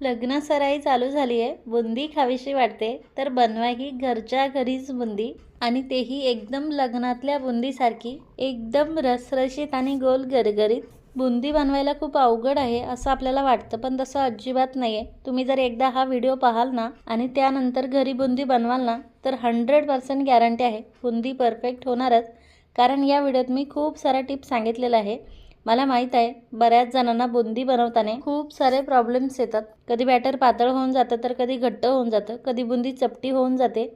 लग्न सराई चालू झाली आहे. बुंदी खावीशी वाटते. तर बनवा ही घरच्या घरीच बुंदी. आणि तेही एकदम लग्नातल्या बुंदीसारखी एकदम रसरशीत आणि गोल गरगरीत. बुंदी बनवायला खूप अवघड आहे असं आपल्याला वाटतं पण तसं अजिबात नाही आहे तुम्ही जर एकदा हा व्हिडिओ पाहाल ना आणि त्यानंतर घरी बुंदी बनवाल ना तर हंड्रेड पर्सेंट गॅरंटी आहे. बुंदी परफेक्ट होणारच. कारण या व्हिडिओत मी खूप साऱ्या टिप्स सांगितलेल्या आहे. मला माहीत आहे बऱ्याच जणांना बुंदी बनवताना खूप सारे प्रॉब्लेम्स येतात. कधी बॅटर पातळ होऊन जातं तर कधी घट्ट होऊन जातं. कधी बुंदी चपटी होऊन जाते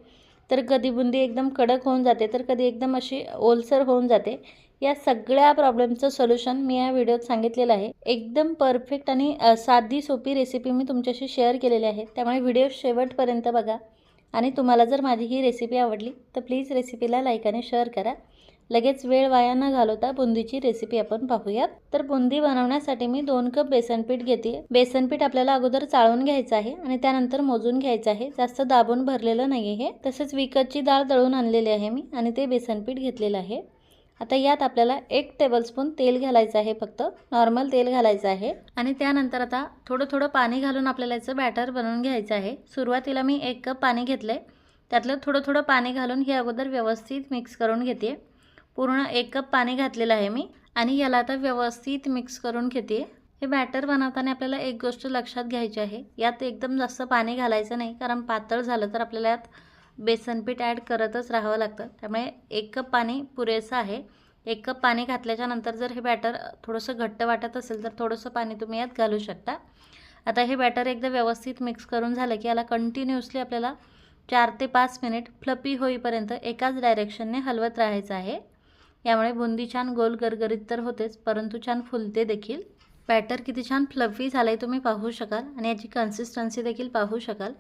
तर कधी बुंदी एकदम कडक होऊन जाते तर कधी एकदम अशी ओलसर होऊन जाते. या सगळ्या प्रॉब्लेमचं सोल्युशन मी या व्हिडिओत सांगितलेलं आहे. एकदम परफेक्ट आणि साधी सोपी रेसिपी मी तुमच्याशी शेअर केलेली आहे. त्यामुळे व्हिडिओ शेवटपर्यंत बघा. आणि तुम्हाला जर माझी ही रेसिपी आवडली तर प्लीज रेसिपीला लाईक आणि शेअर करा. लगेच वेळ वाया न घालवता बुंदीची रेसिपी आपण पाहूयात. तर बुंदी बनवण्यासाठी मी दोन कप बेसनपीठ घेते. बेसनपीठ आपल्याला अगोदर चाळून घ्यायचं आहे आणि त्यानंतर मोजून घ्यायचं आहे. जास्त दाबून भरलेलं नाही आहे तसेच विकतची डाळ दळून आणलेली आहे मी आणि ते बेसनपीठ घेतलेलं आहे. आता यात आपल्याला एक टेबलस्पून तेल घालायचं आहे फक्त. नॉर्मल तेल घालायचं आहे. आणि त्यानंतर आता थोडं थोडं पाणी घालून आपल्याला याचं बॅटर बनवून घ्यायचं आहे. सुरुवातीला मी एक कप पाणी घेतलं आहे त्यातलं थोडं थोडं पाणी घालून हे अगोदर व्यवस्थित मिक्स करून घेते. पूर्ण एक कप पाणी घातलेलं आहे मी. आणि याला आता व्यवस्थित मिक्स करून घेते. हे बॅटर बनवताना आपल्याला एक गोष्ट लक्षात घ्यायची आहे. यात एकदम जास्त पाणी घालायचं नाही कारण पातळ झालं तर आपल्याला यात बेसनपीठ ॲड करतच राहावं लागतं. त्यामुळे एक कप पाणी पुरेसं आहे. एक कप पाणी घातल्याच्या नंतर जर हे बॅटर थोडंसं घट्ट वाटत असेल तर थोडंसं पाणी तुम्ही यात घालू शकता. आता हे बॅटर एकदा व्यवस्थित मिक्स करून झालं की याला कंटिन्युअसली आपल्याला चार ते पाच मिनिट फ्लपी होईपर्यंत एकाच डायरेक्शनने हलवत राहायचं आहे. यामुळे बुंदी छान गोल गरगरीत तर होतेच परंतु छान फुलते देखील. बॅटर किती छान फ्लफी झालं आहे तुम्ही पाहू शकाल आणि याची कन्सिस्टन्सी देखील पाहू शकाल.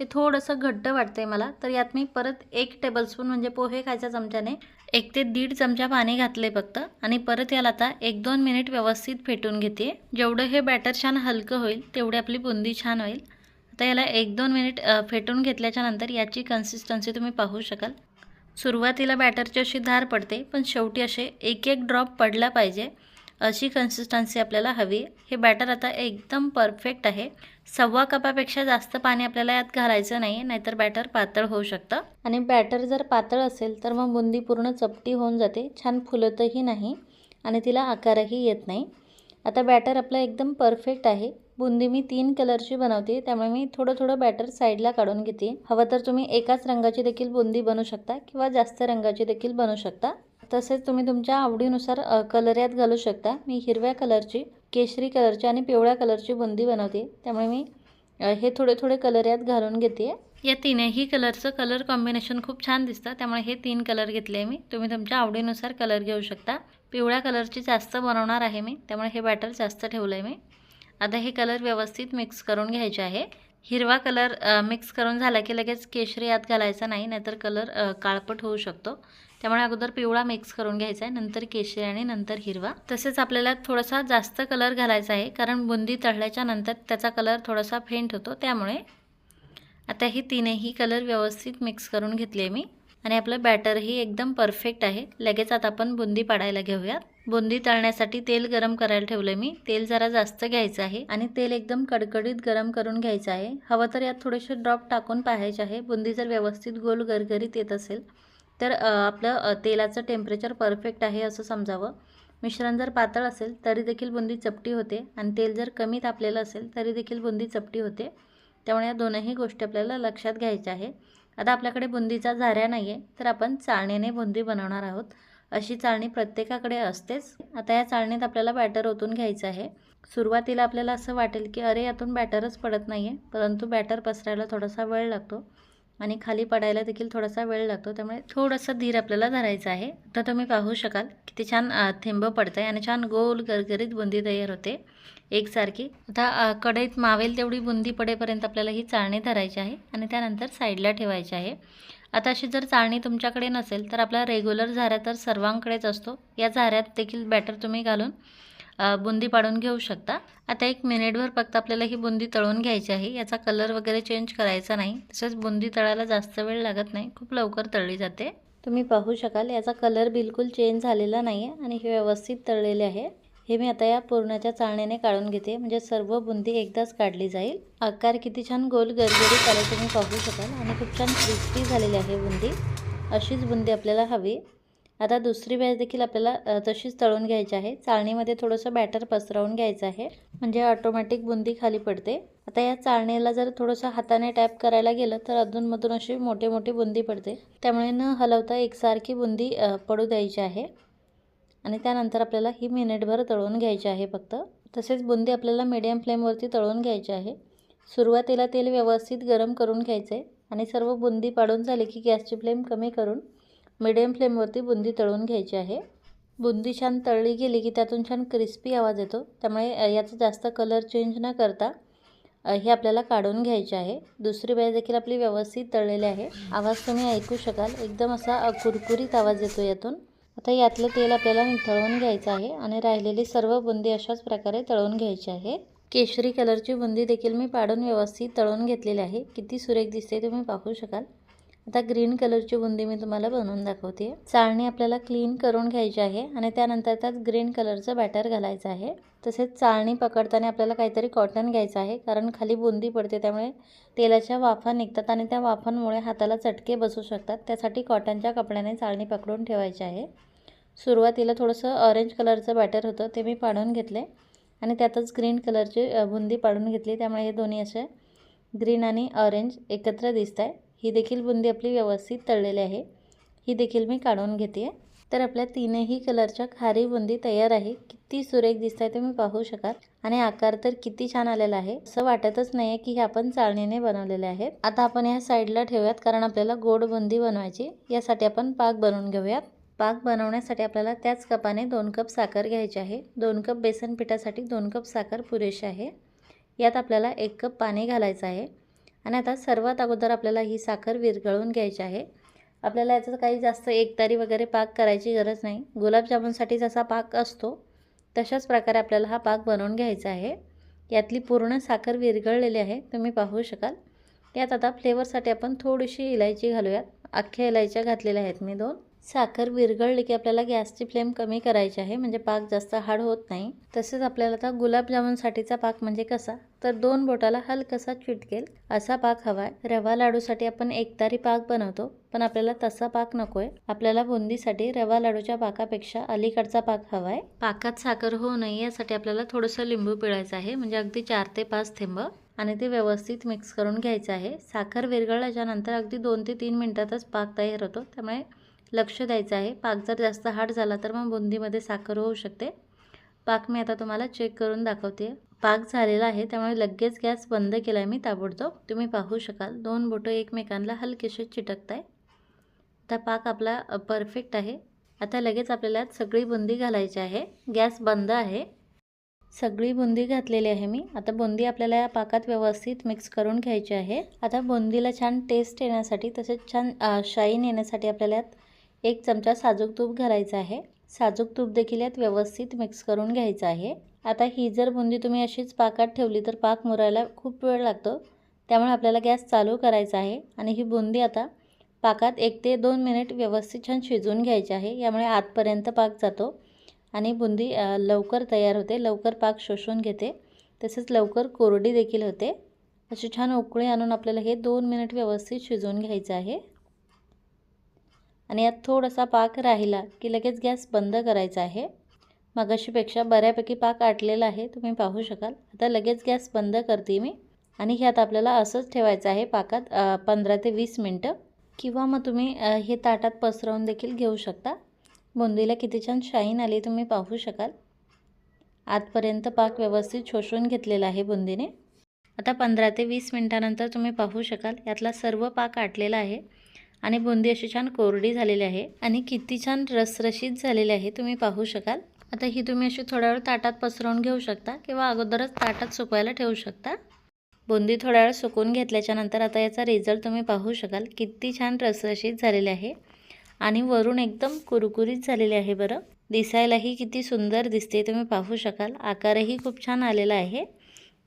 हे थोडंसं घट्ट वाटतं आहे मला तर यात मी परत एक टेबलस्पून म्हणजे पोहे खायच्या चमच्याने एक ते दीड चमचा पाणी घातले फक्त आणि परत याला आता एक दोन मिनिट व्यवस्थित फेटून घेते जेवढं हे बॅटर छान हलकं होईल तेवढी आपली बुंदी छान होईल. आता याला एक दोन मिनिट फेटून घेतल्याच्यानंतर याची कन्सिस्टन्सी तुम्ही पाहू शकाल. सुरुवातीला बॅटरची अशी धार पडते पण शेवटी असे एक एक ड्रॉप पडला पाहिजे अशी कन्सिस्टन्सी आपल्याला हवी आहे. हे बॅटर आता एकदम परफेक्ट आहे. सव्वा कपापेक्षा जास्त पाणी आपल्याला यात घालायचं नाही नाहीतर बॅटर पातळ होऊ शकतं. आणि बॅटर जर पातळ असेल तर मग बुंदी पूर्ण चपटी होऊन जाते छान फुलतही नाही आणि तिला आकारही येत नाही. आता बॅटर आपलं एकदम परफेक्ट आहे. बुंदी मी तीन कलरची बनवते. त्यामुळे मी थोडं थोडं बॅटर साईडला काढून घेते. हवं तर तुम्ही एकाच रंगाची देखील बुंदी बनवू शकता किंवा जास्त रंगाची देखील बनवू शकता. तसेच तुम्ही तुमच्या आवडीनुसार कलर यात घालू शकता. मी हिरव्या कलरची केशरी कलरची आणि पिवळ्या कलरची बुंदी बनवते. त्यामुळे मी हे थोडे थोडे कलर यात घालून घेते. या तीनही कलरचं कलर कॉम्बिनेशन खूप छान दिसतं. त्यामुळे हे तीन कलर घेतले मी. तुम्ही तुमच्या आवडीनुसार कलर घेऊ शकता. पिवळ्या कलरची जास्त बनवणार आहे मी त्यामुळे हे बॅटर जास्त ठेवलं आहे मी. आता हे कलर व्यवस्थित मिक्स करून घ्यायचे आहे. हिरवा कलर मिक्स करून झाला की लगेच केशरी आत घालायचा नाही नाहीतर कलर काळपट होऊ शकतो. त्यामुळे अगोदर पिवळा मिक्स करून घ्यायचा आहे नंतर केशरी आणि नंतर हिरवा. तसेच आपल्याला थोडासा जास्त कलर घालायचा आहे कारण बुंदी तळल्याच्या नंतर त्याचा कलर थोडासा फेंट होतो त्यामुळे आता ही तीनही कलर व्यवस्थित मिक्स करून घेतले मी. आणि आपलं बॅटरही एकदम परफेक्ट आहे. लगेच आता आपण बुंदी पाडायला घेऊयात. बुंदी तळण्यासाठी तेल गरम करायला ठेवलं मी. तेल जरा जास्त घ्यायचं आहे आणि तेल एकदम कडकडीत गरम करून घ्यायचं आहे. हवं तर यात थोडेसे ड्रॉप टाकून पाहायचे आहे. बुंदी जर व्यवस्थित गोल गरगरीत येत असेल तर आपलं तेलाचं टेम्परेचर परफेक्ट आहे असं समजावं. मिश्रण जर पातळ असेल तरी देखील बुंदी चपटी होते. आणि तेल जर कमी तापलेलं असेल तरी देखील बुंदी चपटी होते. त्यामुळे या दोनही गोष्टी आपल्याला लक्षात घ्यायच्या आहे. आता आपल्याकडे बुंदीचा झाऱ्या नाही आहे तर आपण चाळणीने बुंदी बनवणार आहोत. अशी चाळणी प्रत्येकाकडे असतेच. आता या चाळणीत आपल्याला बॅटर ओतून घ्यायचं आहे. सुरुवातीला आपल्याला असं वाटेल की अरे यातून बॅटरच पडत नाही आहे परंतु बॅटर पसरायला थोडासा वेळ लागतो. आणि खाली पडायला देखील थोडासा वेळ लागतो. त्यामुळे थोडंसं धीर आपल्याला धरायचं आहे. तर तुम्ही पाहू शकाल किती छान थेंब पडतं आहे आणि छान गोल गरगरीत बुंदी तयार होते. एकसारखी. आता कढईत मावेल तेवढी बुंदी पडेपर्यंत आपल्याला ही चाळणी धरायची आहे आणि त्यानंतर साईडला ठेवायची आहे. आता अशी जर चाळणी तुमच्याकडे नसेल तर आपला रेग्युलर झाऱ्या तर सर्वांकडेच असतो. या झाऱ्यात देखील बॅटर तुम्ही घालून बुंदी पाडून घेऊ शकता. आता एक मिनिटभर फक्त आपल्याला ही बुंदी तळून घ्यायची आहे. याचा कलर वगैरे चेंज करायचा नाही. तसेच बुंदी तळायला जास्त वेळ लागत नाही. खूप लवकर तळली जाते. तुम्ही पाहू शकाल याचा कलर बिलकुल चेंज झालेला नाही आहे आणि हे व्यवस्थित तळलेले आहे. हे मी आता या पुरणाच्या चाळण्याने काढून घेते. म्हणजे सर्व बुंदी एकदाच काढली जाईल. आकार किती छान गोल गरगरीत आले तुम्ही पाहू शकाल. आणि खूप छान क्रिस्पी झालेली आहे बुंदी. अशीच बुंदी आपल्याला हवी. आता दुसरी बॅच देखील आपल्याला तशीच तळून घ्यायची आहे. चाळणीमध्ये थोडंसं बॅटर पसरवून घ्यायचं आहे. म्हणजे ऑटोमॅटिक बुंदी खाली पडते. आता या चाळणीला जर थोडंसं हाताने टॅप करायला गेलं तर अधूनमधून अशी मोठी मोठी बुंदी पडते. त्यामुळे न हलवता एकसारखी बुंदी पडू द्यायची आहे. आणि त्यानंतर आपल्याला ही मिनिटभर तळून घ्यायची आहे फक्त. तसेच बुंदी आपल्याला मीडियम फ्लेमवरती तळून घ्यायची आहे. सुरुवातीला तेल व्यवस्थित गरम करून घ्यायचं आहे आणि सर्व बुंदी पाडून झाली की गॅसची फ्लेम कमी करून मिडियम फ्लेमवरती बुंदी तळून घ्यायची आहे. बुंदी छान तळली गेली की त्यातून छान क्रिस्पी आवाज येतो. त्यामुळे याचा जास्त कलर चेंज न करता हे आपल्याला काढून घ्यायचे आहे. दुसरी बॅच देखील आपली व्यवस्थित तळलेली आहे. आवाज तुम्ही ऐकू शकाल. एकदम असा कुरकुरीत आवाज येतो यातून. आता यातलं तेल आपल्याला निथळवून घ्यायचं आहे आणि राहिलेली सर्व बुंदी अशाच प्रकारे तळवून घ्यायची आहे. केशरी कलरची बुंदी देखील मी पाडून व्यवस्थित तळून घेतलेली आहे. किती सुरेख दिसते तुम्ही पाहू शकाल. आता ग्रीन कलरची बुंदी मी तुम्हाला बनवून दाखवते. चाळणी आपल्याला क्लीन करून घ्यायची आहे आणि त्यानंतर त्यात ग्रीन कलरचं बॅटर घालायचं आहे. तसेच चाळणी पकडताना आपल्याला काहीतरी कॉटन घ्यायचं आहे कारण खाली बुंदी पडते त्यामुळे तेलाच्या वाफा निघतात आणि त्या वाफांमुळे हाताला चटके बसू शकतात. त्यासाठी कॉटनच्या कपड्याने चाळणी पकडून ठेवायची आहे. सुरुवातीला थोडंसं ऑरेंज कलरचं बॅटर होतं ते मी पाडून घेतले. आणि त्यातच ग्रीन कलरची बुंदी पाडून घेतली. त्यामुळे हे दोन्ही असे ग्रीन आणि ऑरेंज एकत्र दिसत आहे ही देखील बुंदी आपली व्यवस्थित तळलेली आहे. ही देखील मी काढून घेते तर आपल्या तीनही कलरच्या खारी बुंदी तयार आहे. किती सुरेख दिसत आहे तुम्ही पाहू शकाल. आणि आकार तर किती छान आलेला आहे. असं वाटतच नाही आहे की हे आपण चाळणीने बनवलेले आहेत. आता आपण ह्या साईडला ठेवूयात कारण आपल्याला गोड बुंदी बनवायची यासाठी आपण पाक बनवून घेऊयात. पाक बनवण्यासाठी आपल्याला त्याच कपाने दोन कप साखर घ्यायची आहे. दोन कप बेसन पिठासाठी दोन कप साखर पुरेशी आहे. यात आपल्याला एक कप पाणी घालायचं आहे. आणि आता सर्वात अगोदर आपल्याला ही साखर विरघळून घ्यायची आहे. आपल्याला याचं काही जास्त एकतारी वगैरे पाक करायची गरज नाही. गुलाबजामुनसाठी जसा पाक असतो तशाच प्रकारे आपल्याला हा पाक बनवून घ्यायचा आहे. यातली पूर्ण साखर विरघळलेली आहे तुम्ही पाहू शकाल. यात आता फ्लेवरसाठी आपण थोडीशी इलायची घालूयात. अख्ख्या इलायच्या घातलेल्या आहेत मी दोन. साखर विरघळली की आपल्याला गॅसची फ्लेम कमी करायची आहे म्हणजे पाक जास्त हार्ड होत नाही. तसेच आपल्याला आता गुलाबजामुनसाठीचा पाक म्हणजे कसा? तर दोन बोटाला हलकसा चिटकेल असा पाक हवा आहे. रवा लाडूसाठी आपण एकतारी पाक बनवतो पण आपल्याला तसा पाक नको आहे आपल्याला बुंदीसाठी रवा लाडूच्या पाकापेक्षा अलीकडचा पाक हवा आहे. पाकात साखर होऊ नये यासाठी आपल्याला थोडंसं लिंबू पिळायचं आहे म्हणजे अगदी चार ते पाच थेंब आणि ते व्यवस्थित मिक्स करून घ्यायचं आहे. साखर विरघळल्याच्या नंतर अगदी दोन ते तीन मिनटातच पाक तयार होतो त्यामुळे लक्ष द्यायचं आहे. पाक जर जास्त हार्ड झाला तर मग बुंदीमध्ये साखर होऊ शकते. पाक मी आता तुम्हाला चेक करून दाखवते. पाक झालेला आहे त्यामुळे लगेच गॅस बंद केला आहे मी ताबडतोब. तुम्ही पाहू शकाल. दोन बोटं एकमेकांना हलकेसे चिटकत आहे आता पाक आपला परफेक्ट आहे. आता लगेच आपल्याला सगळी बुंदी घालायची आहे. गॅस बंद आहे. सगळी बुंदी घातलेली आहे मी. आता बुंदी आपल्याला या पाकात व्यवस्थित मिक्स करून घ्यायची आहे. आता बुंदीला छान टेस्ट येण्यासाठी तसेच छान शाईन येण्यासाठी आपल्याला यात एक चमचा साजूक तूप घालायचं आहे. साजूक तूप देखील यात व्यवस्थित मिक्स करून घ्यायचं आहे. आता ही जर बुंदी तुम्ही अशीच पाकात ठेवली तर पाक मुरायला खूप वेळ लागतो. त्यामुळे आपल्याला गॅस चालू करायचा आहे आणि ही बुंदी आता पाकात एक ते दोन मिनिट व्यवस्थित छान शिजवून घ्यायची आहे. यामुळे आतपर्यंत पाक जातो आणि बुंदी लवकर तयार होते. लवकर पाक शोषून घेते. तसेच लवकर कोरडी देखील होते. अशी छान उकळी आणून आपल्याला हे दोन मिनिट व्यवस्थित शिजवून घ्यायचं आहे. आणि यात थोडासा पाक राहिला की लगेच गॅस बंद करायचा आहे. मगाशीपेक्षा बऱ्यापैकी पाक आटलेला आहे तुम्ही पाहू शकाल. आता लगेच गॅस बंद करते मी. आणि ह्यात आपल्याला असंच ठेवायचं आहे पाकात पंधरा ते वीस मिनटं. किंवा मग तुम्ही हे ताटात पसरवून देखील घेऊ शकता. बुंदीला किती छान शाईन आली तुम्ही पाहू शकाल. आतपर्यंत पाक व्यवस्थित शोषून घेतलेला आहे बुंदीने. आता पंधरा ते वीस मिनटानंतर तुम्ही पाहू शकाल यातला सर्व पाक आटलेला आहे. आणि बुंदी अशी छान कोरडी झालेली आहे आणि किती छान रसरशीत झालेली आहे तुम्ही पाहू शकाल. आता ही तुम्ही अशी थोड्या वेळ ताटात पसरवून घेऊ शकता किंवा अगोदरच ताटात सुकवायला ठेवू शकता. बुंदी थोड्या वेळ सुकून घेतल्याच्यानंतर आता याचा रिझल्ट तुम्ही पाहू शकाल. किती छान रसरशीत झालेले आहे आणि वरून एकदम कुरकुरीत झालेले आहे बरं. दिसायलाही किती सुंदर दिसते तुम्ही पाहू शकाल. आकारही खूप छान आलेला आहे.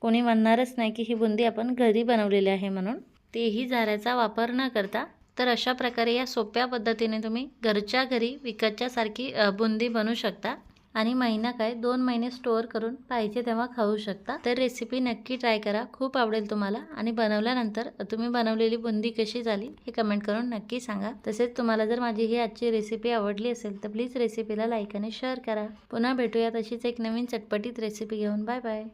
कोणी म्हणणारच नाही की ही बुंदी आपण घरी बनवलेली आहे म्हणून. तेही झाऱ्याचा वापर न करता तर अशा प्रकारे या सोप्या पद्धतीने तुम्ही घरच्या घरी विकतच्यासारखी बुंदी बनवू शकता. आणि महिना काय दोन महिने स्टोअर करून पाहिजे तेव्हा खाऊ शकता. तर रेसिपी नक्की ट्राय करा. खूप आवडेल तुम्हाला. आणि बनवल्यानंतर तुम्ही बनवलेली बुंदी कशी झाली हे कमेंट करून नक्की सांगा. तसेच तुम्हाला जर माझी ही आजची रेसिपी आवडली असेल तर प्लीज रेसिपीला लाईक आणि शेअर करा. पुन्हा भेटूया तशीच एक नवीन चटपटीत रेसिपी घेऊन. Bye bye